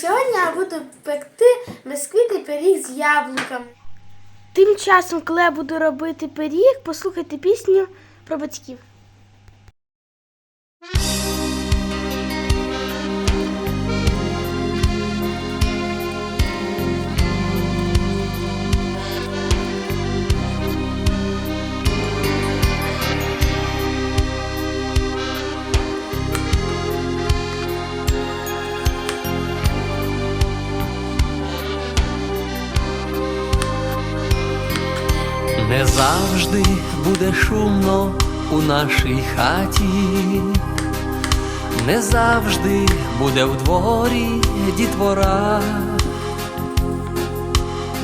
сьогодні я буду пекти бисквітний пиріг з яблуками. Тим часом, коли я буду робити пиріг, послухайте пісню про батьків. Не завжди буде шумно у нашій хаті, не завжди буде в дворі дітвора,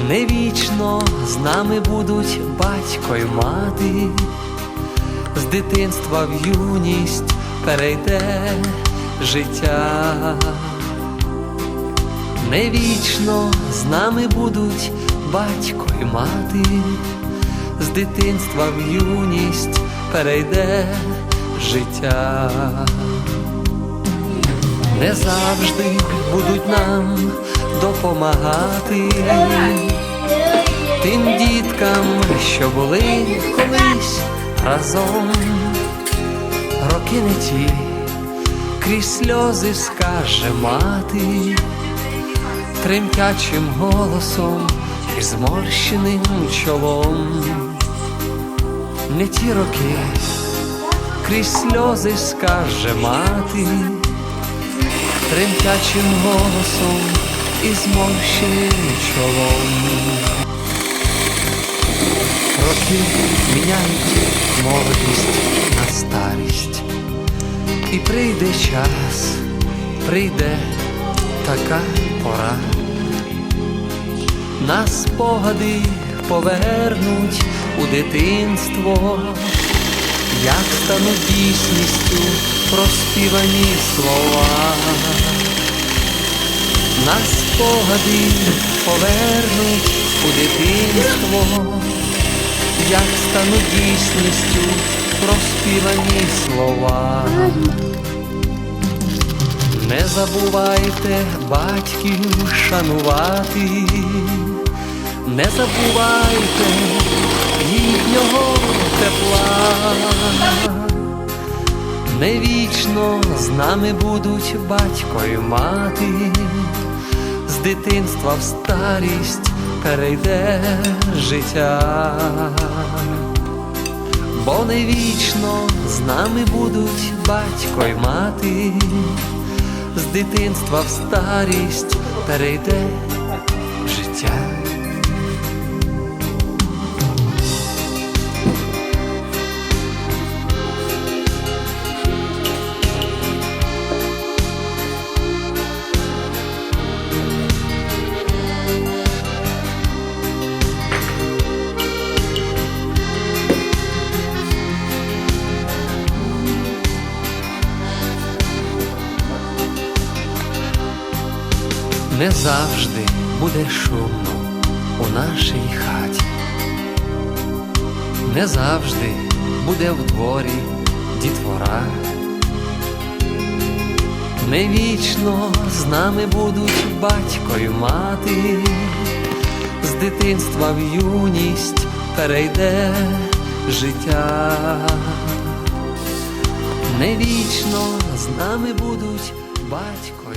не вічно з нами будуть батько й мати, з дитинства в юність перейде життя. Не вічно з нами будуть батько й мати, з дитинства в юність перейде життя. Не завжди будуть нам допомагати. Тим діткам, що були колись разом, роки не ті, крізь сльози скаже мати тремтячим голосом зморщеним чолом. Не ті роки, крізь сльози скаже мати, тремтячим голосом і зморщеним чолом. Роки міняють молодість на старість, і прийде час, прийде така пора. Нас спогади повернуть у дитинство, як стануть дійсністю проспівані слова. Нас спогади повернуть у дитинство, як стануть дійсністю проспівані слова. Не забувайте батьків шанувати, не забувайте їхнього тепла. Не вічно з нами будуть батько й мати, з дитинства в старість перейде життя бо не вічно з нами будуть батько й мати, з дитинства в старість перейде життя. Не завжди буде шумно у нашій хаті, не завжди буде в дворі дітвора. Не вічно з нами будуть батько й мати, з дитинства в юність перейде життя. Не вічно з нами будуть батько